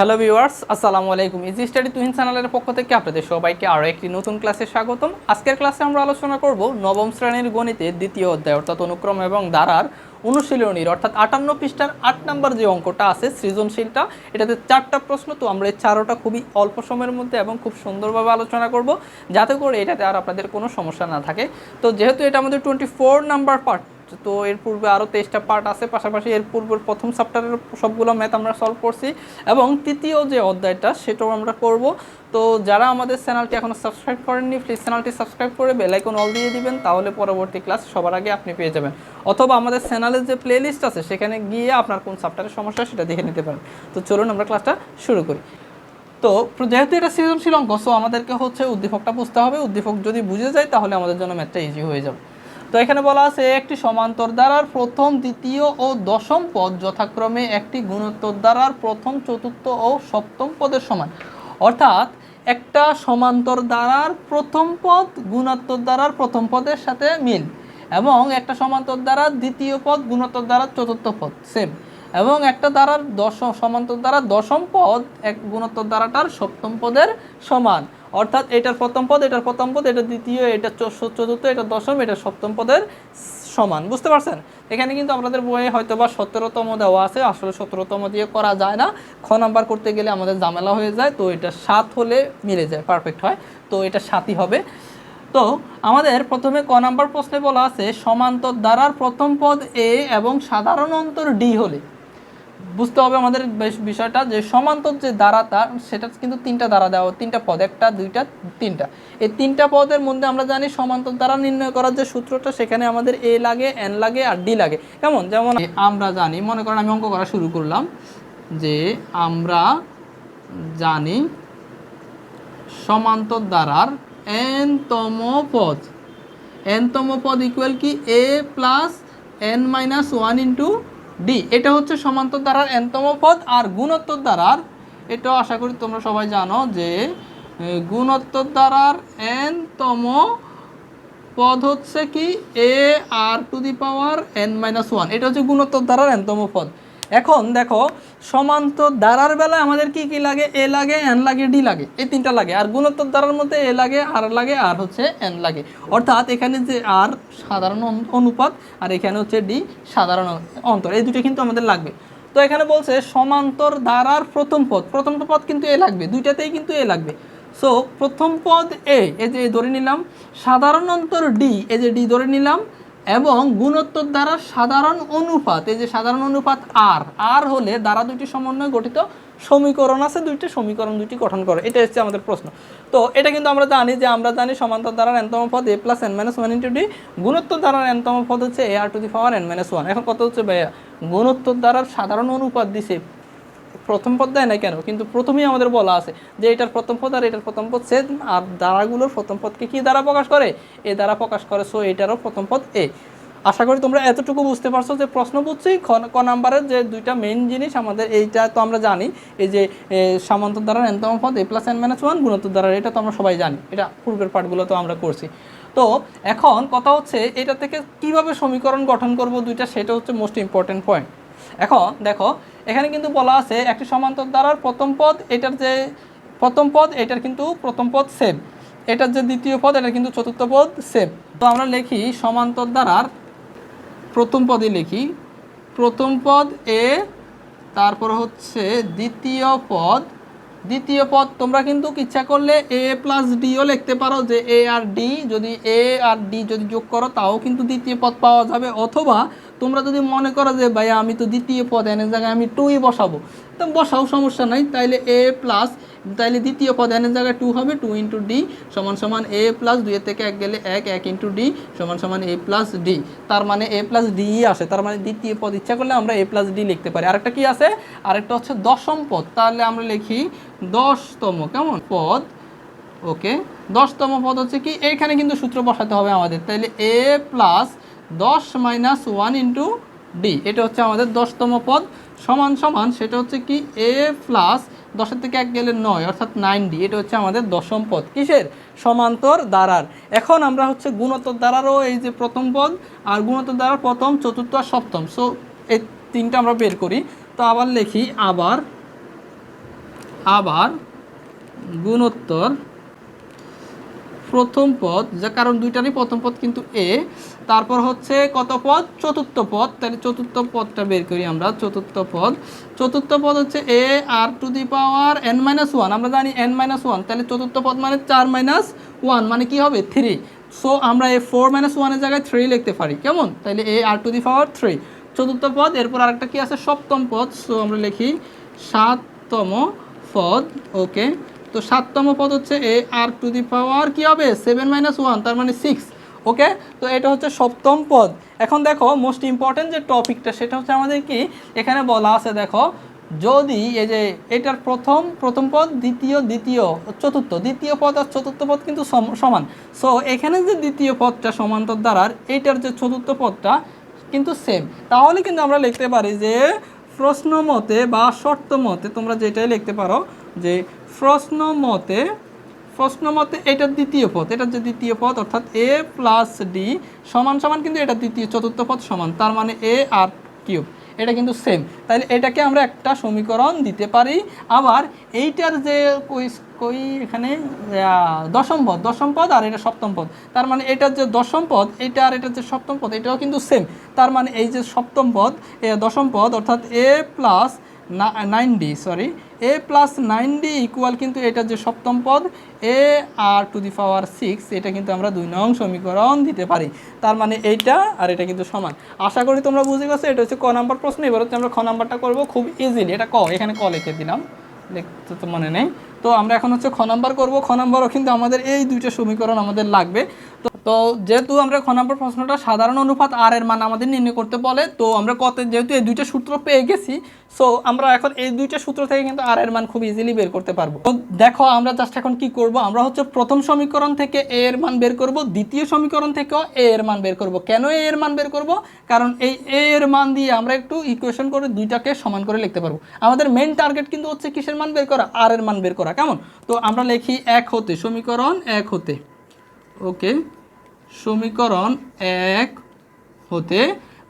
Hello viewers আসসালামু আলাইকুম। Easy study Tuhin চ্যানেলের পক্ষ থেকে আপনাদের সবাইকে আরও একটি নতুন ক্লাসে স্বাগতম। আজকের ক্লাসে আমরা আলোচনা করব নবম শ্রেণির গণিতের দ্বিতীয় অধ্যায়, অর্থাৎ অনুক্রম এবং ধারার অনুশীলনীর, অর্থাৎ আটান্ন পৃষ্ঠার আট নম্বর যে অঙ্কটা আছে, সৃজনশীলটা, এটাতে চারটা প্রশ্ন, তো আমরা এই চারোটা খুবই অল্প সময়ের মধ্যে এবং খুব সুন্দরভাবে আলোচনা করব। যাতে করে এটাতে আর আপনাদের কোনো সমস্যা না থাকে। তো যেহেতু এটা আমাদের টোয়েন্টি ফোর নাম্বার পার্ট তো এর পূর্বে আরও তেইশটা পার্ট আছে, পাশাপাশি এর পূর্বের প্রথম চ্যাপ্টারের সবগুলো ম্যাথ আমরা সলভ করছি। এবং তৃতীয় যে অধ্যায়টা, সেটাও আমরা করব। তো যারা আমাদের চ্যানেলটি এখনও সাবস্ক্রাইব করেননি প্লিজ চ্যানেলটি সাবস্ক্রাইব করে বেলাইকন অল দিয়ে দিবেন, তাহলে পরবর্তী ক্লাস সবার আগে আপনি পেয়ে যাবেন। অথবা আমাদের চ্যানেলের যে প্লেলিস্ট আছে, সেখানে গিয়ে আপনার কোন চ্যাপ্টারের সমস্যা সেটা দেখে নিতে পারেন। তো চলুন আমরা ক্লাসটা শুরু করি। তো যেহেতু এটা সৃজনশীল অঙ্ক সো আমাদেরকে হচ্ছে উদ্দীপকটা বুঝতে হবে। উদ্দীপক যদি বুঝে যায়, তাহলে আমাদের জন্য ম্যাথটা ইজি হয়ে যাবে। তো এখানে বলা আছে, একটি সমান্তর দ্বারার প্রথম, দ্বিতীয় ও দশম পদ যথাক্রমে একটি গুণোত্তর দ্বারার প্রথম, চতুর্থ ও সপ্তম পদের সমান। অর্থাৎ একটা সমান্তর দ্বারার প্রথম পদ, গুণোত্তর দ্বারার প্রথম পদের সাথে মিল। এবং একটা সমান্তর দ্বারার দ্বিতীয় পদ, গুণোত্তর দ্বারার চতুর্থ পদ সেম এবং একটা দ্বারার দশম সমান্তর দ্বারা দশম পদ, এক গুণোত্তর দ্বারাটার সপ্তম পদের সমান। অর্থাৎ এটার প্রথম পদ, এটার প্রথম পদ, এটা দ্বিতীয়, এটা চতুর্থ, এটা দশম, এটা সপ্তম পদের সমান, বুঝতে পারছেন? এখানে কিন্তু আপনাদের বইয়ে হয়তো বা সতেরোতম দেওয়া আছে, আসলে সতেরোতম দিয়ে করা যায় না। খ নাম্বার করতে গেলে আমাদের ঝামেলা হয়ে যায়, তো এটা সাত হলে মিলে যায় পারফেক্ট হয়, তো এটা সাতই হবে। তো আমাদের প্রথমে ক নাম্বার প্রশ্নে বলা আছে, সমান্তর দ্বারার প্রথম পদ এ এবং সাধারণ অন্তর ডি হলে। বুঝতে হবে আমাদের বিষয়টা যে সমান্তর যে দ্বারাটা সেটা কিন্তু তিনটা দ্বারা দেওয়া তিনটা পদ, একটা, দুইটা, তিনটা। এই তিনটা পদের মধ্যে আমরা জানি সমান্তর দ্বারা নির্ণয় করার যে সূত্রটা, সেখানে আমাদের এ লাগে, এন লাগে আর ডি লাগে। কেমন? যেমন আমরা জানি, মনে করেন আমি অঙ্ক করা শুরু করলাম, যে আমরা জানি সমান্তর দ্বারার এনতম পদ। এনতম পদ ইকুয়াল কি? A plus N minus one into D, এটা হচ্ছে সমান্তর দ্বারার এনতম পদ আর গুণোত্তর দ্বারার এটাও আশা করি তোমরা সবাই জানো যে গুণোত্তর দ্বারার এনতম পদ হচ্ছে কি? A R to the power N minus one এটা হচ্ছে গুণোত্তর দ্বারার এনতম পদ। এখন দেখো, সমান্তর দ্বারার বেলায় আমাদের কি কি লাগে? এ লাগে এন লাগে ডি লাগে। এই তিনটা লাগে। আর গুণোত্তর দ্বারার মধ্যে এ লাগে আর লাগে আর হচ্ছে এন লাগে। অর্থাৎ এখানে যে আর সাধারণ অনুপাত, আর এখানে হচ্ছে ডি সাধারণ অন্তর। এই দুটো কিন্তু আমাদের লাগবে। তো এখানে বলছে সমান্তর দ্বারার প্রথম পদ। প্রথম পদ কিন্তু এ লাগবে। দুইটাতেই কিন্তু এ লাগবে। সো প্রথম পদ এ এই যে ধরে নিলাম, সাধারণ অন্তর ডি এই যে ডি ধরে নিলাম এবং গুণোত্তর দ্বারা সাধারণ অনুপাত, এই যে সাধারণ অনুপাত আর আর হলে দ্বারা দুইটি সমন্বয়ে গঠিত সমীকরণ আছে, দুইটি সমীকরণ দুইটি গঠন করে। এটা হচ্ছে আমাদের প্রশ্ন। তো এটা কিন্তু আমরা জানি যে আমরা জানি সমান্তর দ্বারা এনতম পদ A plus N minus one into D গুণোত্তর দ্বারা এনতম পদ হচ্ছে A R to the power N minus one এখন কত হচ্ছে ভাইয়া, গুণোত্তর দ্বারার সাধারণ অনুপাত দিছে প্রথম পদ দেয় না কেন? কিন্তু প্রথমেই আমাদের বলা আছে যে এটার প্রথম পদ আর এটার প্রথম পদ সে আর দ্বারাগুলোর প্রথম পদকে কি দ্বারা প্রকাশ করে? এ দ্বারা প্রকাশ করে সো এটারও প্রথম পদ এ। আশা করি তোমরা এতটুকু বুঝতে পারছ যে প্রশ্ন বুঝছি ক নাম্বারের যে দুইটা মেন জিনিস আমাদের এইটা তো আমরা জানি, এই যে সামান্তর দ্বারা এনতম পদ A plus N minus one গুণোত্তর দ্বারা, এটা তো আমরা সবাই জানি, এটা পূর্বের পাঠগুলো তো আমরা করছি। তো এখন কথা হচ্ছে, এটা থেকে কীভাবে সমীকরণ গঠন করব দুইটা, সেটা হচ্ছে মোস্ট ইম্পর্টেন্ট পয়েন্ট এখন দেখো, এখানে কিন্তু বলা আছে একটি সমান্তর দ্বারার প্রথম পদ এটার যে প্রথম পদ, এটার কিন্তু প্রথম পদ সেম এটার যে দ্বিতীয় পদ, এটার কিন্তু চতুর্থ পদ সেম তো আমরা লিখি সমান্তর দ্বারার প্রথম পদে লিখি। প্রথম পদ এ তারপর হচ্ছে দ্বিতীয় পদ। দ্বিতীয় পদ তোমরা কিন্তু ইচ্ছা করলে এ প্লাস ডিও লিখতে পারো যে এ আর ডি যদি এ আর ডি যদি যোগ করো, তাও কিন্তু দ্বিতীয় পদ পাওয়া যাবে। অথবা তোমরা যদি মনে করো যে ভাই আমি তো দ্বিতীয় পদ এনের জায়গায় আমি টুই বসাবো। তো বসাও, সমস্যা নাই। তাইলে এ প্লাস তাইলে দ্বিতীয় পদ এনের জায়গায় টু হবে টু ইন্টু ডি সমান সমান এ প্লাস দুইয়ের থেকে এক গেলে এক এক ইন্টু ডি সমান সমান এ প্লাস ডি তার মানে এ প্লাস ডি আসে। তার মানে দ্বিতীয় পদ ইচ্ছা করলে আমরা এ প্লাস ডি লিখতে পারি। আরেকটা কি আছে? আরেকটা হচ্ছে দশম পদ। তাহলে আমরা লিখি দশতম, কেমন? পদ। ওকে দশতম পদ হচ্ছে কি? এইখানে কিন্তু সূত্র বসাতে হবে আমাদের। তাইলে এ প্লাস দশ মাইনাস ওয়ান ইন্টু ডি। এটা হচ্ছে আমাদের দশতম পদ। সমান সমান সেটা হচ্ছে কি? এ প্লাস দশের থেকে এক গেলে নয়, অর্থাৎ নাইন ডি। এটা হচ্ছে আমাদের দশম পদ। কিসের? সমান্তর দ্বারার। এখন আমরা হচ্ছে গুণোত্তর দ্বারারও এই যে প্রথম পদ আর গুণোত্তর দ্বারার প্রথম, চতুর্থ আর সপ্তম। সো এই তিনটা আমরা বের করি। তো আবার লিখি, আবার আবার গুণোত্তর প্রথম পদ। যা কারণ দুইটারই প্রথম পদ কিন্তু এ। তারপর হচ্ছে কত পদ? চতুর্থ পদ। তাহলে চতুর্থ পদটা বের করি আমরা, চতুর্থ পদ। চতুর্থ পদ হচ্ছে A R to the power N minus one আমরা জানি এন মাইনাস ওয়ান তাহলে চতুর্থ পদ মানে চার মাইনাস ওয়ান মানে কি হবে? থ্রি সো আমরা এই ফোর মাইনাস ওয়ানের জায়গায় থ্রি লিখতে পারি। কেমন? তাহলে এ R to the power three চতুর্থ পদ, এরপর আরেকটা কি আছে? সপ্তম পদ। সো আমরা লিখি সাততম পদ। ওকে তো সাততম পদ হচ্ছে এ আর টু দি পাওয়ার কি হবে? সেভেন মাইনাস ওয়ান তার মানে সিক্স ওকে? তো এটা হচ্ছে সপ্তম পদ। এখন দেখো মোস্ট ইম্পর্টেন্ট যে টপিকটা, সেটা হচ্ছে আমাদের কি? এখানে বলা আছে, দেখো, যদি এই যে এটার প্রথম প্রথম পদ, দ্বিতীয় দ্বিতীয়, চতুর্থ। দ্বিতীয় পদ আর চতুর্থ পদ কিন্তু সম- সমান। সো এখানে যে দ্বিতীয় পদটা সমান্তর দ্বারার এইটার যে চতুর্থ পদটা কিন্তু সেম তাহলে কিন্তু আমরা লিখতে পারি যে, প্রশ্ন মতে বা শর্ত মতে তোমরা যেটাই লিখতে পারো, যে প্রশ্ন মতে প্রশ্ন মতে এটার দ্বিতীয় পদ এটার যে দ্বিতীয় পদ, অর্থাৎ এ প্লাস ডি সমান সমান কিন্তু এটা দ্বিতীয়, চতুর্থ পদ সমান, তার মানে এ আর কিউব, এটা কিন্তু সেম তাহলে এটাকে আমরা একটা সমীকরণ দিতে পারি। আবার এইটার যে কই কই এখানে দশম পদ দশম পদ আর এটা সপ্তম পদ, তার মানে এটার যে দশম পদ এইটা আর এটার যে সপ্তম পদ, এটাও কিন্তু সেম তার মানে এই যে সপ্তম পদ দশম পদ, অর্থাৎ A plus nine D sorry A plus nine D equal কিন্তু এটা যে সপ্তম পদ এ R to the power six এটা কিন্তু আমরা দুই নং সমীকরণ দিতে পারি। তার মানে এইটা আর এটা কিন্তু সমান। আশা করি তোমরা বুঝে গেছো, এটা হচ্ছে ক নাম্বার প্রশ্ন। এবার হচ্ছে আমরা খ নাম্বারটা করব খুব ইজিলি এটা ক, এখানে ক লিখে দিলাম। লিখতে তো মনে নেই। তো আমরা এখন হচ্ছে খ নাম্বার করব। খ নাম্বারও কিন্তু আমাদের এই দুইটা সমীকরণ আমাদের লাগবে। তো যেহেতু আমরা খ নম্বর প্রশ্নটা সাধারণ অনুপাত আর এর মান আমাদের নির্ণয় করতে বলে, তো আমরা কত যেহেতু এই দুইটা সূত্র পেয়ে গেছি সো আমরা এখন এই দুইটা সূত্র থেকে কিন্তু আর এর মান খুব ইজিলি বের করতে পারব। তো দেখো আমরা জাস্ট এখন কি করব? আমরা হচ্ছে প্রথম সমীকরণ থেকে এ এর মান বের করব, দ্বিতীয় সমীকরণ থেকেও এ এর মান বের করব। কেন এ এর মান বের করব? কারণ এই এ এর মান দিয়ে আমরা একটু ইকুয়েশন করে দুইটাকে সমান করে লিখতে পারব। আমাদের মেন টার্গেট কিন্তু হচ্ছে কিসের মান বের করা? আর এর মান বের করা। কেমন? তো আমরা লিখি এক হতে, সমীকরণ এক হতে। ওকে সমীকরণ এক হতে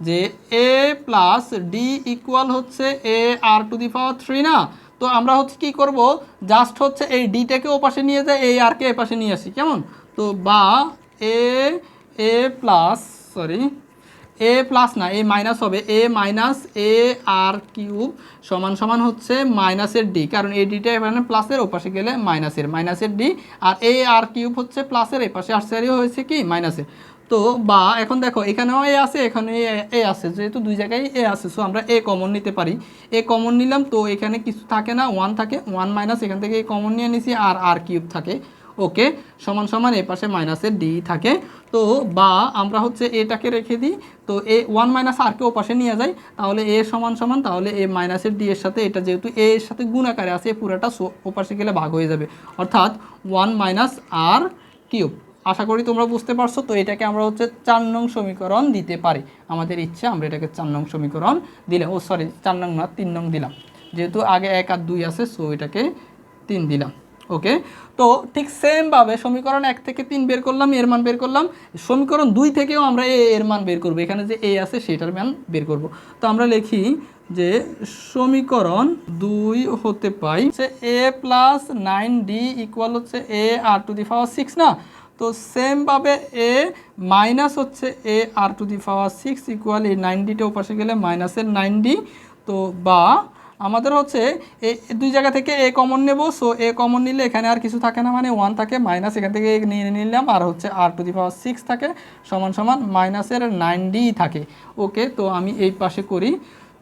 যে এ প্লাস ডি ইকুয়াল হচ্ছে A R to the power three না? তো আমরা হচ্ছে কি করব? জাস্ট হচ্ছে এই ডিটাকে ওপাশে নিয়ে যাই এই আরকে এপাশে নিয়ে আসি, কেমন? তো বা A A plus sorry A plus না, এ মাইনাস হবে, এ মাইনাস এ আর কিউব সমান সমান হচ্ছে মাইনাসের ডি, কারণ এই ডিটা এখানে প্লাসের ওপাশে গেলে মাইনাসের মাইনাসের ডি, আর এ আর কিউব হচ্ছে প্লাসের এই পাশে, আসছে হয়েছে কি মাইনাসের। তো বা এখন দেখো, এখানেও এ আছে এখানে এ আছে, যেহেতু দুই জায়গায় এ আছে সো আমরা এ কমন নিতে পারি। এ কমন নিলাম, তো এখানে কিছু থাকে না ওয়ান থাকে ওয়ান মাইনাস এখান থেকে কমন নিয়ে নিছি, আর আর কিউব থাকে। ওকে, সমান সমান এ পাশে মাইনাসের ডি থাকে। তো বা আমরা হচ্ছে এটাকে রেখে দিই, তো এ ওয়ান মাইনাস আরকে ও পাশে নিয়ে যাই, তাহলে এ সমান সমান, তাহলে এ মাইনাসের ডি এর সাথে এটা যেহেতু এ এর সাথে গুণ আকারে আছে পুরোটা ও পাশে গেলে ভাগ হয়ে যাবে। অর্থাৎ ওয়ান মাইনাস আর কিউব আশা করি তোমরা বুঝতে পারছ, তো এটাকে আমরা হচ্ছে চার নং সমীকরণ দিতে পারি। আমাদের ইচ্ছে, আমরা এটাকে চার নং সমীকরণ দিলাম ও সরি চার নং না, তিন নং দিলাম। যেহেতু আগে এক আর দুই আছে সো এটাকে তিন দিলাম। ওকে তো ঠিক সেমভাবে সমীকরণ এক থেকে তিন বের করলাম, এর মান বের করলাম। সমীকরণ দুই থেকেও আমরা এ, এর মান বের করব। এখানে যে এ আছে, সেটার মান বের করব। তো আমরা লিখি যে সমীকরণ দুই হতে পাই সে A plus nine D equal হচ্ছে A R to the power six না? তো সেমভাবে এ মাইনাস হচ্ছে A R to the power six equal এই নাইন ডিটা ওপাশে গেলে মাইনাসের নাইন ডি তো বা আমাদের হচ্ছে এই দুই জায়গা থেকে এ কমন নেব সো এ কমন নিলে এখানে আর কিছু থাকে না মানে ওয়ান থাকে মাইনাস এখান থেকে নিয়ে নিলাম, আর হচ্ছে আর টু দি পাওয়ার সিক্স থাকে, সমান সমান মাইনাসের নাইন ডি থাকে। ওকে তো আমি এই পাশে করি,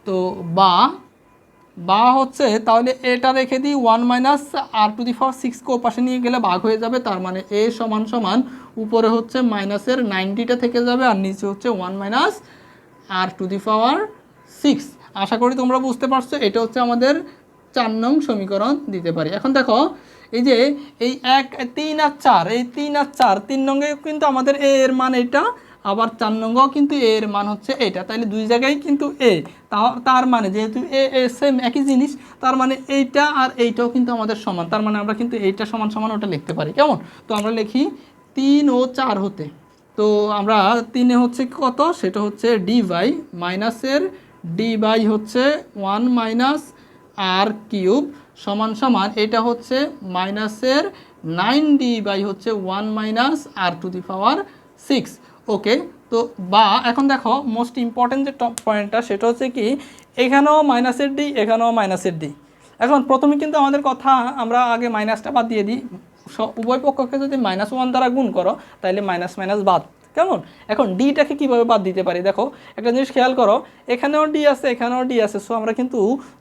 তো বা বা হচ্ছে তাহলে এটা রেখে দিই one minus R to the power সিক্সকে ও পাশে নিয়ে গেলে ভাগ হয়ে যাবে, তার মানে এ সমান সমান উপরে হচ্ছে মাইনাসের নাইনটিটা থেকে যাবে, আর নিচে হচ্ছে one minus R to the power six আশা করি তোমরা বুঝতে পারছ, এটা হচ্ছে আমাদের চার নং সমীকরণ দিতে পারি। এখন দেখো, এই যে এই এক তিন আর চার, এই তিন আর চার, তিন নঙ্গে কিন্তু আমাদের এ এর মান এটা, আবার চার নঙ্গও কিন্তু এ এর মান হচ্ছে এটা। তাহলে দুই জায়গায় কিন্তু এ তার মানে যেহেতু এ এ সেম একই জিনিস, তার মানে এইটা আর এইটাও কিন্তু আমাদের সমান। তার মানে আমরা কিন্তু এইটা সমান সমান ওটা লিখতে পারি। কেমন? তো আমরা লিখি তিন ও চার হতে। তো আমরা তিনে হচ্ছে কত? সেটা হচ্ছে ডি বাই মাইনাসের ডি বাই হচ্ছে ওয়ান মাইনাস আর কিউব সমান সমান এটা হচ্ছে মাইনাসের নাইন ডি বাই হচ্ছে one minus R to the power six. Okay, তো বা এখন দেখো মোস্ট ইম্পর্টেন্ট যে টপ পয়েন্টটা সেটা হচ্ছে কি, এখানেও মাইনাসের ডি এখানেও মাইনাসের ডি এখন প্রথমে কিন্তু আমাদের কথা আমরা আগে মাইনাসটা বাদ দিয়ে দিই। উভয় পক্ষকে যদি মাইনাস ওয়ান দ্বারা গুণ করো তাহলে মাইনাস মাইনাস বাদ। কেমন? এখন ডিটাকে কীভাবে বাদ দিতে পারি? দেখো, একটা জিনিস খেয়াল করো, এখানেও ডি আছে, এখানেও ডি আছে সো আমরা কিন্তু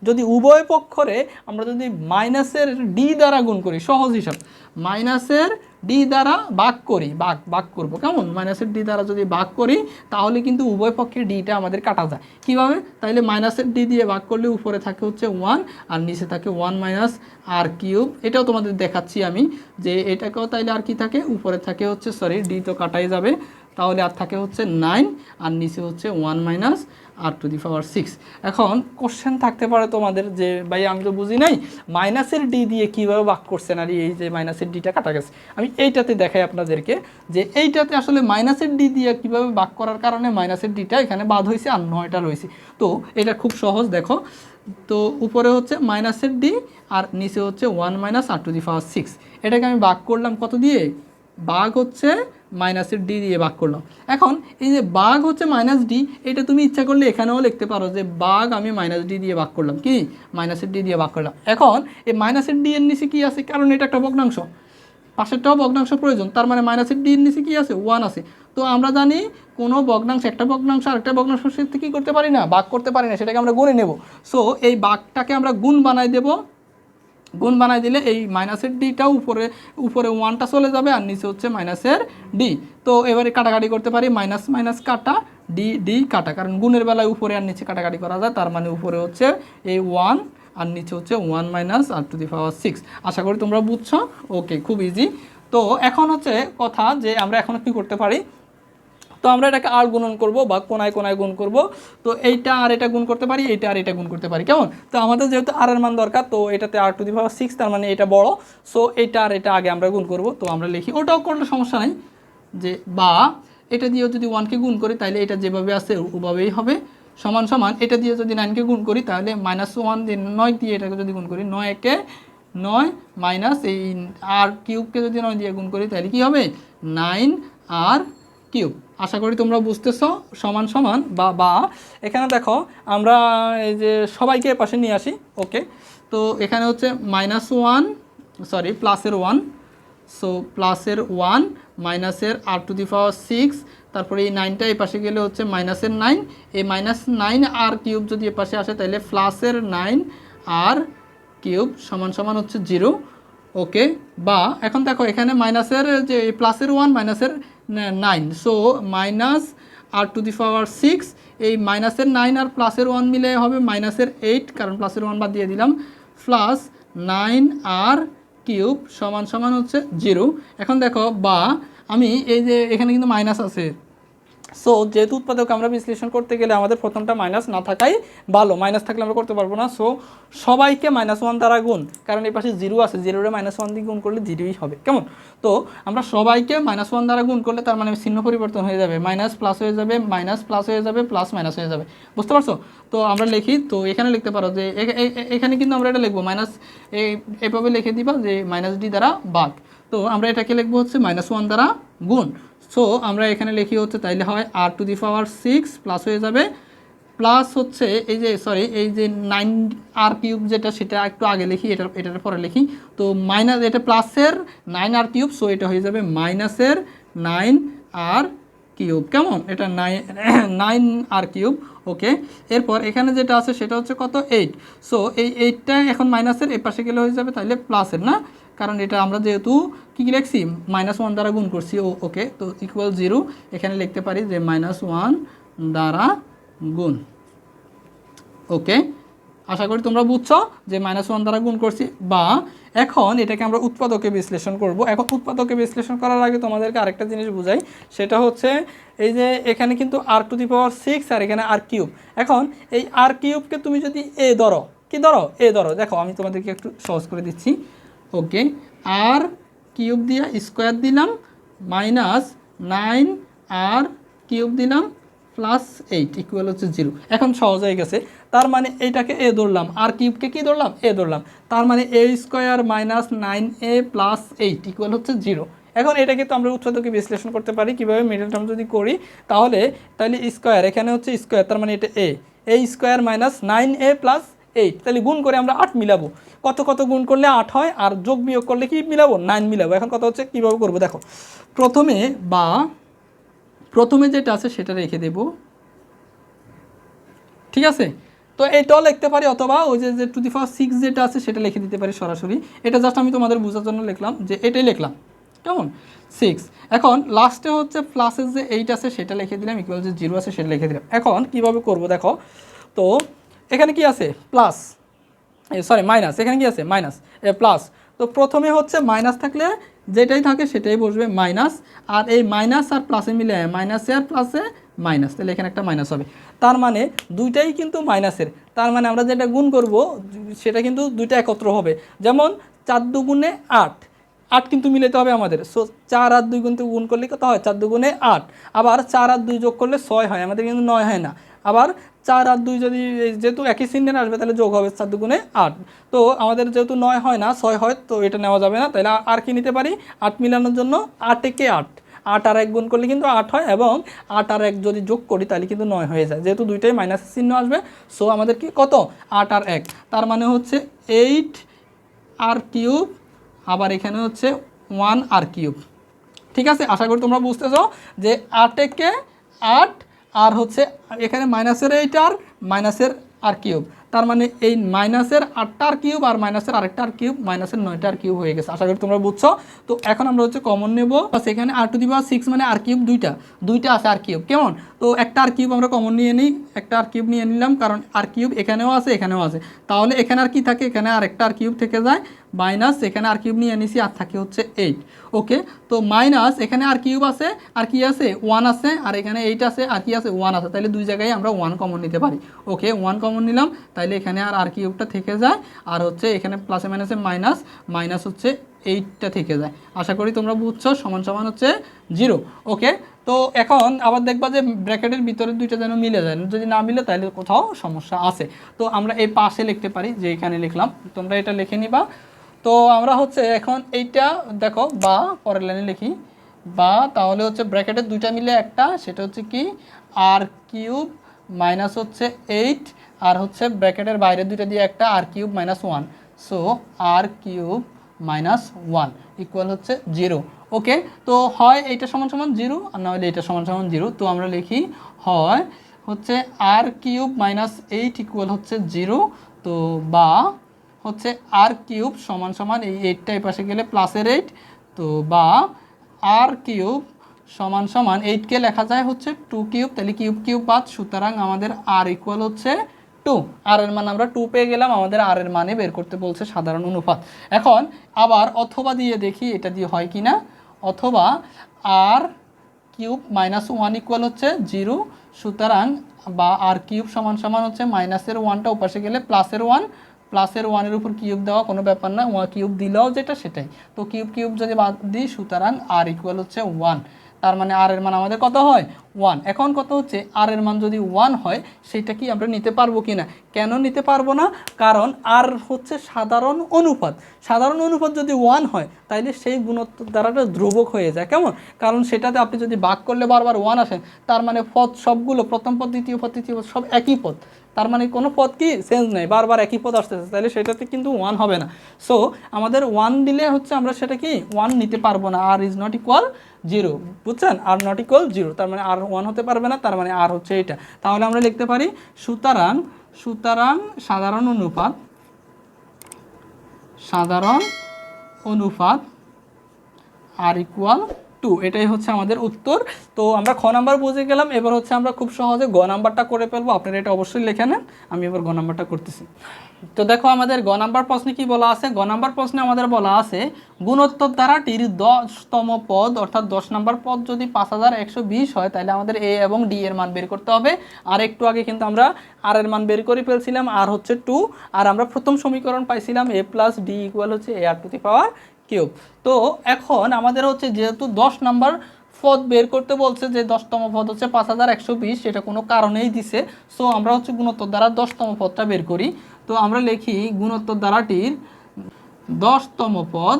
যদি উভয় পক্ষরে আমরা যদি মাইনাসের ডি দ্বারা গুণ করি, সহজ হিসাব, মাইনাসের ডি দ্বারা ভাগ করি, ভাগ ভাগ করব, কেমন? মাইনাসের ডি দ্বারা যদি ভাগ করি, তাহলে কিন্তু উভয় পক্ষের ডিটা আমাদের কাটা যায়। কীভাবে? তাহলে মাইনাসের ডি দিয়ে ভাগ করলে উপরে থাকে হচ্ছে ওয়ান আর নিচে থাকে ওয়ান মাইনাস আর কিউব এটাও তোমাদের দেখাচ্ছি আমি, যে এটাকেও তাইলে আর কি থাকে? উপরে থাকে হচ্ছে সরি ডি তো কাটাই যাবে। তাহলে আর থাকে হচ্ছে নাইন, আর নিচে হচ্ছে one minus R to the power six. এখন কোশ্চেন থাকতে পারে তোমাদের যে, ভাই, আমি তো বুঝি নাই, মাইনাসের ডি দিয়ে কীভাবে বাক করছেন? আর এই যে মাইনাসের ডিটা কাটা গেছে। আমি এইটাতে দেখাই আপনাদেরকে যে, এইটাতে আসলে মাইনাসের ডি দিয়ে কীভাবে বাক করার কারণে মাইনাসের ডিটা এখানে বাদ হয়েছে আর নয়টা রয়েছে। তো, এটা খুব সহজ, দেখো। তো, উপরে হচ্ছে মাইনাসের ডি আর নিচে হচ্ছে one minus R to the power six. এটাকে আমি বাক করলাম কত দিয়ে? বাঘ হচ্ছে মাইনাসের ডি দিয়ে ভাগ করলাম। এখন এই যে বাঘ হচ্ছে মাইনাস ডি এটা তুমি ইচ্ছা করলে এখানেও লিখতে পারো যে বাঘ আমি মাইনাস ডি দিয়ে ভাগ করলাম। কি? মাইনাসের ডি দিয়ে ভাগ করলাম। এখন এই মাইনাসের ডি এর নিচে কী আছে? কারণ এটা একটা ভগ্নাংশ। পাশেরটাও ভগ্নাংশ প্রয়োজন, তার মানে মাইনাসের ডি এর নিচে কী আছে? ওয়ান আছে। তো আমরা জানি কোনো ভগ্নাংশ, একটা ভগ্নাংশ আর একটা ভগ্নাংশের সাথে কী করতে পারি না? ভাগ করতে পারি না, সেটাকে আমরা গুণে নেব। সো এই বাঘটাকে আমরা গুণ বানাই দেবো গুণ বানাই দিলে এই মাইনাসের ডিটাও উপরে উপরে ওয়ানটা চলে যাবে আর নিচে হচ্ছে মাইনাসের ডি তো এবারে কাটাকাটি করতে পারি মাইনাস মাইনাস কাটা ডি ডি কাটা। কারণ গুণের বেলায় উপরে আর নিচে কাটাকাটি করা যায়, তার মানে উপরে হচ্ছে এই ওয়ান আর নিচে হচ্ছে one minus R to the power six আশা করি তোমরা বুঝছ? ওকে খুব ইজি তো এখন হচ্ছে কথা যে আমরা এখন কি করতে পারি? তো আমরা এটাকে আর গুণন করব বা কোনায় কোনায় গুণ করব। তো এইটা আর এটা গুণ করতে পারি, এইটা আর এটা গুণ করতে পারি। কেমন? তো আমাদের যেহেতু আর এর মান দরকার, তো এটাতে আর টু দি পাওয়ার সিক্স তার মানে এটা বড়। সো এইটা আর এটা আগে আমরা গুণ করব, তো আমরা লিখি। ওটাও করলে সমস্যা নাই যে বা, এটা দিয়েও যদি ওয়ানকে গুণ করি তাহলে এটা যেভাবে আছে ওভাবেই হবে। সমান সমান, এটা দিয়ে যদি নাইনকে গুণ করি তাহলে মাইনাস ওয়ান দিয়ে নয় দিয়ে এটাকে যদি গুণ করি, নয় একে নয় মাইনাস এই আর কিউবকে যদি নয় দিয়ে গুণ করি তাহলে কি হবে? নাইন আর কিউব আশা করি তোমরা বুঝতেছো, সমান সমান, বা বা। এখানে দেখো, আমরা এই যে সবাইকে পাশে নিয়ে আসি, ওকে। তো এখানে হচ্ছে মাইনাস ওয়ান সরি প্লাসের ওয়ান সো প্লাসের ওয়ান মাইনাসের R to the power six তারপরে এই নাইনটা এই পাশে গেলে হচ্ছে মাইনাসের নাইন এই মাইনাস নাইন আর কিউব যদি এ পাশে আসে তাহলে প্লাসের নাইন আর কিউব সমান সমান হচ্ছে জিরো ওকে, বা, এখন দেখো, এখানে মাইনাসের যে প্লাসের ওয়ান মাইনাসের nine so minus R to the power six এই মাইনাসের নাইন আর প্লাসের ওয়ান মিলে হবে মাইনাসের এইট কারণ প্লাসের ওয়ান বাদ দিয়ে দিলাম। প্লাস নাইন আর কিউব সমান সমান হচ্ছে জিরো এখন দেখো, বা, আমি এই যে এখানে কিন্তু মাইনাস আছে। সো যেহেতু উৎপাদক আমরা বিশ্লেষণ করতে গেলে আমাদের প্রথমটা মাইনাস না থাকাই ভালো। মাইনাস থাকলে আমরা করতে পারব না। সো সবাইকে মাইনাস ওয়ান দ্বারা গুণ। কারণ এই পাশে জিরো আছে। জিরোরে মাইনাস ওয়ান দিয়ে গুণ করলে জিরোই হবে। কেমন? তো, আমরা সবাইকে মাইনাস ওয়ান দ্বারা গুণ করলে তার মানে চিহ্ন পরিবর্তন হয়ে যাবে। মাইনাস প্লাস হয়ে যাবে। মাইনাস প্লাস হয়ে যাবে। প্লাস মাইনাস হয়ে যাবে। বুঝতে পারছ? তো, আমরা লিখি, তো এখানে লিখতে পারো যে এখানে কিন্তু আমরা এটা লিখব। মাইনাস এভাবে লিখে দিবা যে মাইনাস ডি দ্বারা বাঘ তো, আমরা এটাকে লিখব হচ্ছে মাইনাস ওয়ান দ্বারা গুণ। সো আমরা এখানে লিখি হচ্ছে তাইলে হয় R to the power six plus হয়ে যাবে প্লাস হচ্ছে এই যে সরি এই যে নাইন আর কিউব যেটা সেটা একটু আগে লিখি এটা এটার পরে লিখি। তো মাইনাস এটা প্লাসের নাইন আর কিউব সো এটা হয়ে যাবে মাইনাসের নাইন আর কিউব কেমন? এটা nine nine R cube okay এরপর এখানে যেটা আছে সেটা হচ্ছে কত? এইট সো এই এইটটা এখন মাইনাসের এ পাশে গেলে হয়ে যাবে তাহলে প্লাসের না? কারণ এটা আমরা যেহেতু কী কী লিখছি? মাইনাস ওয়ান দ্বারা গুণ করছি, ও ওকে, তো ইকুয়াল জিরো এখানে লিখতে পারি যে মাইনাস ওয়ান দ্বারা গুণ। ওকে, আশা করি তোমরা বুঝছ যে মাইনাস ওয়ান দ্বারা গুণ করছি। বা এখন এটাকে আমরা উৎপাদকে বিশ্লেষণ করব। এখন উৎপাদকে বিশ্লেষণ করার আগে তোমাদেরকে আরেকটা জিনিস বুঝাই। সেটা হচ্ছে এই যে এখানে কিন্তু আর টু দি পাওয়ার সিক্স আর এখানে আর কিউব এখন এই আর কিউবকে তুমি যদি এ ধরো, কি ধরো? এ ধরো। দেখো, আমি তোমাদেরকে একটু সহজ করে দিচ্ছি। ওকে আর কিউব দিয়ে স্কোয়ার দিলাম মাইনাস নাইন আর কিউব দিলাম প্লাস এইট ইকুয়াল হচ্ছে জিরো এখন সহজ হয়ে গেছে। তার মানে এইটাকে এ ধরলাম। আর কিউবকে কি ধরলাম? এ ধরলাম। তার মানে A square minus nine A plus eight equal হচ্ছে জিরো এখন এটাকে তো আমরা উৎপাদকে বিশ্লেষণ করতে পারি। কীভাবে মিডল টার্ম যদি করি, তাহলে তাহলে স্কোয়ার এখানে হচ্ছে স্কোয়ার তার মানে এটা A A square minus nine A plus eight তাহলে গুণ করে আমরা আট মিলাবো। কত কত গুণ করলে আট হয়? আর যোগ বিয়োগ করলে কি মিলাবো? নাইন মিলাবো। এখন কত হচ্ছে কীভাবে করব? দেখো, প্রথমে বা প্রথমে যেটা আছে সেটা রেখে দেব। ঠিক আছে? তো এইটাও লিখতে পারি অথবা ওই যে যে টু দি ফার্স্ট সিক্স যেটা আছে সেটা লিখে দিতে পারি সরাসরি। এটা জাস্ট আমি তোমাদের বোঝার জন্য লিখলাম যে এটাই লিখলাম। কেমন? সিক্স। এখন লাস্টে হচ্ছে প্লাসের যে এইট আছে সেটা লিখে দিলাম ইকুয়াল যে জিরো আছে সেটা লিখে দিলাম। এখন কীভাবে করব? দেখো, তো এখানে কি আছে? প্লাস সরি মাইনাস এখানে কি আছে? মাইনাস প্লাস তো প্রথমে হচ্ছে মাইনাস থাকলে যেটাই থাকে সেটাই বসবে মাইনাস আর এই মাইনাস আর প্লাসে মিলে মাইনাসে আর প্লাসে মাইনাস তাহলে এখানে একটা মাইনাস হবে। তার মানে দুইটাই কিন্তু মাইনাসের তার মানে আমরা যেটা গুণ করব, সেটা কিন্তু দুইটা একত্র হবে। যেমন চার দুগুণে আট। আট কিন্তু মিলাতে হবে আমাদের। সো চার আর দুই কিন্তু গুণ করলে কত হয়? চার দুগুণে আট। আবার চার আর দুই যোগ করলে ছয় হয়। আমাদের কিন্তু নয় হয় না। আবার চার আর দুই যদি যেহেতু একই চিহ্নের আসবে, তাহলে যোগ হবে চার দুগুণে আট। তো আমাদের যেহেতু নয় হয় না, ছয় হয়, তো এটা নেওয়া যাবে না। তাহলে আর কি নিতে পারি? আট মিলানোর জন্য আট একে আট। আট আর এক গুণ করলে কিন্তু আট হয় এবং আট আর এক যদি যোগ করি, তাহলে কিন্তু নয় হয়ে যায়। যেহেতু দুইটাই মাইনাসের চিহ্ন আসবে সো আমাদের কি কত? আট আর এক। তার মানে হচ্ছে এইট আর কিউব আবার এখানে হচ্ছে ওয়ান আর কিউব ঠিক আছে? আশা করি তোমরা বুঝতেছো যে আট একে আট আর হচ্ছে এখানে মাইনাসের এইট আর, মাইনাসের আর কিউব। তার মানে এই মাইনাসের আটটার কিউব আর মাইনাসের আরেকটার কিউব, মাইনাসের নয়টার কিউব হয়ে গেছে। আশা করি তোমরা বুঝছ? তো এখন আমরা হচ্ছে কমন নেব। সেখানে আর টু দি পাওয়ার সিক্স মানে আর কিউব দুইটা। দুইটা আছে আর কিউব, কেমন? তো একটা আর কিউব আমরা কমন নিয়ে নিই, একটা আর কিউব নিয়ে নিলাম, কারণ আর কিউব এখানেও আছে এখানেও আছে। তাহলে এখানে আর কি থাকে? এখানে আর একটা আর কিউব থেকে যায়। মাইনাস এখানে আর কিউব নিয়ে নিছি আর থাকে হচ্ছে এইট ওকে তো মাইনাস এখানে আর কিউব আছে, আর কি আছে? ওয়ান আছে, আর এখানে এইট আছে, আর কি আছে? ওয়ান আছে। তাহলে দুই জায়গায় আমরা ওয়ান কমন নিতে পারি। ওকে ওয়ান কমন নিলাম, তাইলে এখানে আর আর কিউবটা থেকে যায়, আর হচ্ছে এখানে প্লাসে মাইনাসে মাইনাস মাইনাস হচ্ছে এইটটা থেকে যায়। আশা করি তোমরা বুঝছ, সমান সমান হচ্ছে জিরো ওকে তো এখন আবার দেখবা যে ব্র্যাকেটের ভিতরে দুইটা যেন মিলে যায়। যদি না মিলে তাহলে কোথাও সমস্যা আছে। তো আমরা এই পাশে লিখতে পারি, যে এখানে লিখলাম। তোমরা এটা লিখে নিবা। তো আমরা হচ্ছে এখন এইটা, দেখো, বা, পরের লাইনে লিখি। বা, তাহলে হচ্ছে ব্র্যাকেটের দুইটা মিলে একটা, সেটা হচ্ছে কি? আর কিউব মাইনাস হচ্ছে এইট আর হচ্ছে ব্র্যাকেটের বাইরে দুইটা দিয়ে একটা R cube minus one so R cube minus one equal হচ্ছে জিরো ওকে তো হয় এইটা সমান সমান জিরো আর নাহলে এইটা সমান সমান জিরো তো আমরা লিখি, হয় হচ্ছে R cube minus eight equal হচ্ছে জিরো তো বা হচ্ছে আর কিউব সমান সমান এই এইটটা এই পাশে গেলে প্লাসের এইট তো বা আর কিউব সমান সমান এইটকে লেখা যায় হচ্ছে টু কিউব, তাহলে কিউব কিউব বাদ, সুতরাং আমাদের আর ইকুয়াল হচ্ছে টু আর এর মান আমরা টু পেয়ে গেলাম, আমাদের আর এর মানে বের করতে বলছে সাধারণ অনুপাত। এখন আবার অথবা দিয়ে দেখি এটা দিয়ে হয় কি না অথবা R cube minus one equal হচ্ছে জিরো সুতরাং বা আর কিউব সমান সমান হচ্ছে মাইনাসের ওয়ানটা ওপাশে গেলে প্লাসের ওয়ান প্লাসের ওয়ানের উপর কিউব দেওয়া কোনো ব্যাপার না ওয়ান কিউব দিলেও যেটা সেটাই। তো কিউব কিউব যদি বাদ দিই, সুতরাং আর ইকুয়াল হচ্ছে ওয়ান তার মানে আর এর মান আমাদের কত হয়? ওয়ান এখন কত হচ্ছে আর এর মান যদি ওয়ান হয়, সেটা কি আমরা নিতে পারব কি না কেন নিতে পারব না? কারণ আর হচ্ছে সাধারণ অনুপাত। সাধারণ অনুপাত যদি ওয়ান হয়, তাইলে সেই গুণত্ব দ্বারাটা ধ্রুবক হয়ে যায়। কেমন? কারণ সেটাতে আপনি যদি ভাগ করলে বারবার ওয়ান আসেন তার মানে পথ সবগুলো, প্রথম পথ দ্বিতীয় পথ তৃতীয় পথ সব একই পদ। তার মানে কোনো পদ কি চেঞ্জ নেই, বারবার একই পদ আসতেছে তাহলে সেটাতে কিন্তু ওয়ান হবে না। সো আমাদের ওয়ান দিলে হচ্ছে আমরা সেটা কি ওয়ান নিতে পারব না R is not equal zero বুঝছেন? আর নট ইকুয়াল জিরো তার মানে আর ওয়ান হতে পারবে না, তার মানে আর হচ্ছে এটা তাহলে আমরা লিখতে পারি, সুতরাং সুতরাং সাধারণ অনুপাত সাধারণ অনুপাত আর ইকুয়াল টু, এটাই হচ্ছে আমাদের উত্তর। তো আমরা খ নাম্বার বুঝে গেলাম, এবার হচ্ছে আমরা খুব সহজে গ নাম্বারটা করে ফেলব। আপনারা এটা অবশ্যই লেখে নেন, আমি এবার গ নাম্বারটা করতেছি। তো দেখো আমাদের গ নাম্বার প্রশ্নে কি বলা আছে? গ নাম্বার প্রশ্নে আমাদের বলা আছে, গুণোত্তর ধারাটির দশতম পদ, অর্থাৎ দশ নাম্বার পদ যদি পাঁচ হাজার একশো বিশ হয়, তাহলে আমাদের এ এবং ডি এর মান বের করতে হবে। আর একটু আগে কিন্তু আমরা আর এর মান বের করে ফেলছিলাম, আর হচ্ছে টু। আর আমরা প্রথম সমীকরণ পাইছিলাম, এ প্লাস ডি ইকুয়াল হচ্ছে A R two power cube. তো এখন আমাদের হচ্ছে যেহেতু দশ নাম্বার পদ বের করতে বলছে যে দশতম পদ হচ্ছে পাঁচ হাজার একশো বিশ, সেটা কোনো কারণেই দিছে। সো আমরা হচ্ছে গুণোত্তর দ্বারা দশতম পদটা বের করি। তো আমরা লিখি গুণোত্তর দ্বারাটির দশতম পদ।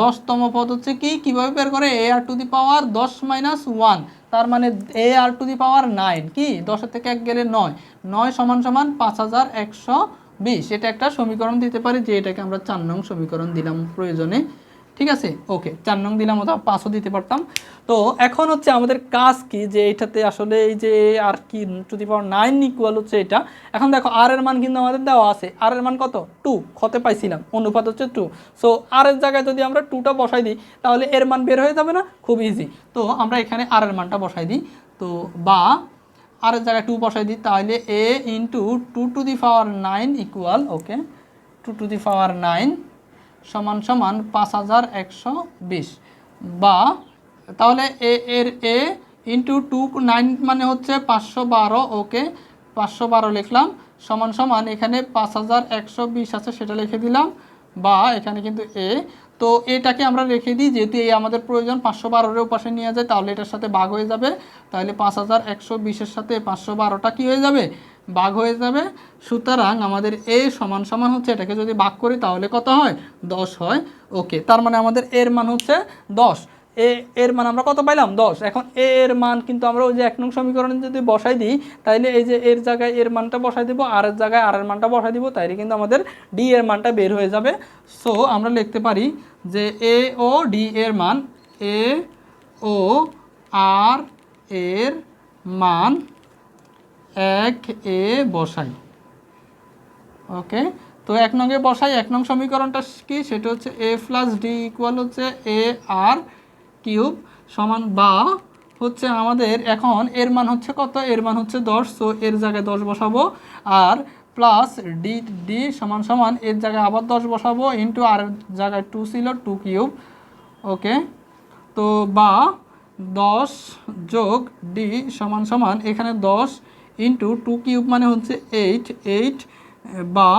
দশতম পদ হচ্ছে কি? কীভাবে বের করে? এ আর টু দি পাওয়ার দশ মাইনাস ওয়ান তার মানে এ R to the power nine কি? দশের থেকে এক গেলে নয়। নয় সমান সমান পাঁচ হাজার একশো বিশ এটা একটা সমীকরণ দিতে পারি যে এটাকে আমরা চার নং সমীকরণ দিলাম প্রয়োজনে। ঠিক আছে? ওকে, চার নং দিলাম অথবা পাঁচও দিতে পারতাম। তো এখন হচ্ছে আমাদের কাজ কি? যে এটাতে আসলে এই যে আর কি to the power nine equal হচ্ছে এটা। এখন দেখো আর এর মান কিন্তু আমাদের দেওয়া আছে। আর এর মান কত? টু, ক্ষতে পাইছিলাম। অনুপাত হচ্ছে টু। সো আর এর জায়গায় যদি আমরা টুটা বসাই দিই, তাহলে এর মান বের হয়ে যাবে না? খুব ইজি তো আমরা এখানে আর এর মানটা বসাই দিই। তো বা আর জায়গায় টু বসাই দিই, তাহলে a into two to the power nine equal okay two to the power nine সমান সমান পাঁচ হাজার একশো বিশ। বা তাহলে এ এর এ ইন্টু টু নাইন মানে হচ্ছে পাঁচশো বারো ওকে পাঁচশো বারো লিখলাম, সমান সমান এখানে পাঁচ হাজার একশো বিশ আছে, সেটা লিখে দিলাম। বা এখানে কিন্তু এ তো এটাকে আমরা রেখে দিই, যেহেতু এই আমাদের প্রয়োজন, পাঁচশো বারোরেও পাশে নিয়ে যায়, তাহলে এটার সাথে ভাগ হয়ে যাবে। তাহলে পাঁচ হাজার একশো বিশের সাথে পাঁচশো বারোটা কী হয়ে যাবে? ভাগ হয়ে যাবে। সুতরাং আমাদের এ সমান সমান হচ্ছে, এটাকে যদি ভাগ করি তাহলে কত হয়? দশ হয়। ওকে, তার মানে আমাদের এর মান হচ্ছে দশ। এ, এর মান আমরা কত পাইলাম? দশ। এখন এ এর মান কিন্তু আমরা ওই যে এক নং সমীকরণে যদি বসাই দিই, তাইলে এই যে এর জায়গায় এর মানটা বসাই দিব, আর এর জায়গায় আর এর মানটা বসাই দিব, তাইলে কিন্তু আমাদের ডি এর মানটা বের হয়ে যাবে। সো, আমরা লিখতে পারি যে এ ও ডি এর মান, এ ও আর এর মান এক এ বসাই। ওকে? তো এক নঙ্গে বসাই, এক নং সমীকরণটা কি? সেটা হচ্ছে এ প্লাস ডি ইকুয়াল হচ্ছে এ আর কিউব সমান বা হচ্ছে আমাদের এখন এর মান হচ্ছে কত? এর মান হচ্ছে দশ সো এর জায়গায় দশ বসাবো। আর প্লাস ডি ডি সমান সমান এর জায়গায় আবার দশ বসাবো ইন্টু আর জায়গায় টু ছিল টু কিউব। ওকে তো বা দশ যোগ ডি সমান সমান এখানে দশ ইন্টু টু কিউব মানে হচ্ছে এইট এইট বা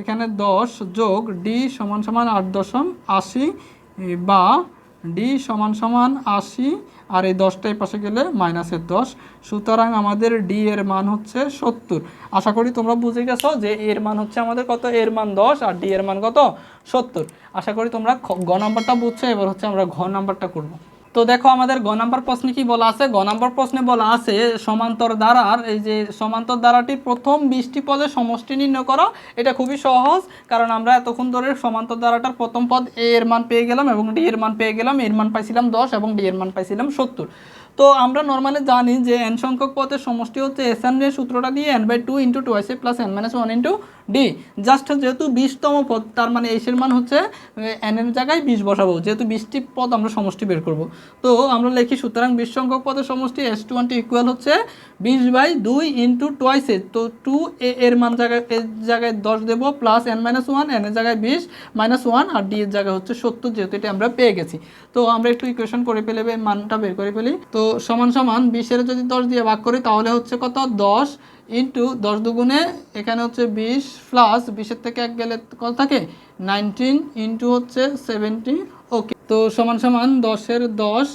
এখানে দশ যোগ ডি সমান সমান আট দশম আশি, বা ডি সমান সমান আশি, আর এই দশটায় পাশে গেলে মাইনাসের দশ। সুতরাং আমাদের ডি এর মান হচ্ছে সত্তর। আশা করি তোমরা বুঝে গেছো যে এর মান হচ্ছে আমাদের কত? এর মান দশ, আর ডি এর মান কত? সত্তর। আশা করি তোমরা গ নাম্বারটা বুঝছ, এবার হচ্ছে আমরা ঘ নাম্বারটা করব। তো দেখো আমাদের গ নাম্বার প্রশ্নে কি বলা আছে? গ নাম্বার প্রশ্নে বলা আছে, সমান্তর দ্বারার, এই যে সমান্তর দ্বারাটির প্রথম বিশটি পদে সমষ্টি নির্ণয় করো। এটা খুবই সহজ, কারণ আমরা এতক্ষণ ধরে সমান্তর দ্বারাটার প্রথম পদ এ এর মান পেয়ে গেলাম এবং ডি এর মান পেয়ে গেলাম, এর মান পাইছিলাম দশ এবং ডি এর মান পাইছিলাম সত্তর। তো আমরা নর্মালি জানি যে এন সংখ্যক পদের সমষ্টি হচ্ছে এস এন সূত্রটা দিয়ে N by two into two A plus N minus one into D just যেহেতু বিশতম পদ তার মানে এসের মান হচ্ছে এন এর জায়গায় বিশ বসাবো। যেহেতু বিশটি পদ আমরা সমষ্টি বের করব। তো আমরা লিখি, সুতরাং বিশ সংখ্যক পদের সমষ্টি এস টোয়েন্টি ইকুয়াল হচ্ছে বিশ বাই দুই ইন্টু টোয়াইসে তো টু এ এর মান জায়গায় এর জায়গায় দশ দেবো plus N minus one N এর জায়গায় বিশ মাইনাস ওয়ান আর ডি এর জায়গায় হচ্ছে সত্তর, যেহেতু এটা আমরা পেয়ে গেছি। তো আমরা একটু ইকুয়েশন করে ফেলে মানটা বের করে ফেলি। তো সমান সমান বিশের যদি দশ দিয়ে ভাগ করি, তাহলে হচ্ছে কত? দশ ইন্টু দশ দুগুণে, এখানে হচ্ছে বিশ প্লাস বিশের থেকে এক গেলে কত থাকে? নাইনটিন ইন্টু হচ্ছে সেভেন্টি ওকে। তো সমান সমান দশের দশ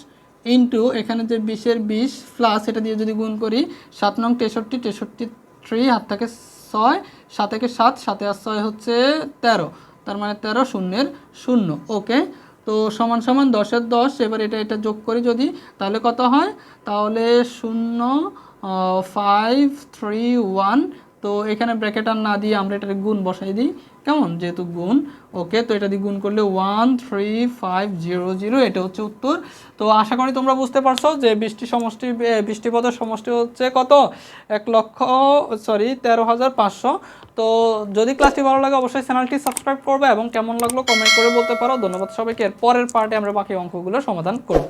ইন্টু এখানে যে বিশের বিশ প্লাস এটা দিয়ে যদি গুণ করি, সাত নং তেষট্টি তেষট্টি থ্রি হাত থেকে ছয়, সাত থেকে সাত, সাতে আর ছয় হচ্ছে তেরো। তার মানে তেরো শূন্যের শূন্য, ওকে? তো সমান সমান দশের দশ এবার এটা এটা যোগ করি যদি তাহলে কত হয়? তাহলে শূন্য ফাইভ থ্রি ওয়ান তো এখানে ব্র্যাকেট আর না দিয়ে আমরা এটার গুণ বসাই দিই। কেমন? যেহেতু গুণ। ওকে তো এটা দিয়ে গুণ করলে one three five zero zero এটা হচ্ছে উত্তর। তো আশা করি তোমরা বুঝতে পারছ যে বৃষ্টি সমষ্টি এ, বৃষ্টি পদের সমষ্টি হচ্ছে কত? এক লক্ষ সরি তেরো হাজার পাঁচশো। তো যদি ক্লাসটি ভালো লাগে, অবশ্যই চ্যানেলটি সাবস্ক্রাইব করবে এবং কেমন লাগল কমেন্ট করে বলতে পারো। ধন্যবাদ সবাইকে। এর পরের পার্টে আমরা বাকি অঙ্কগুলো সমাধান করব।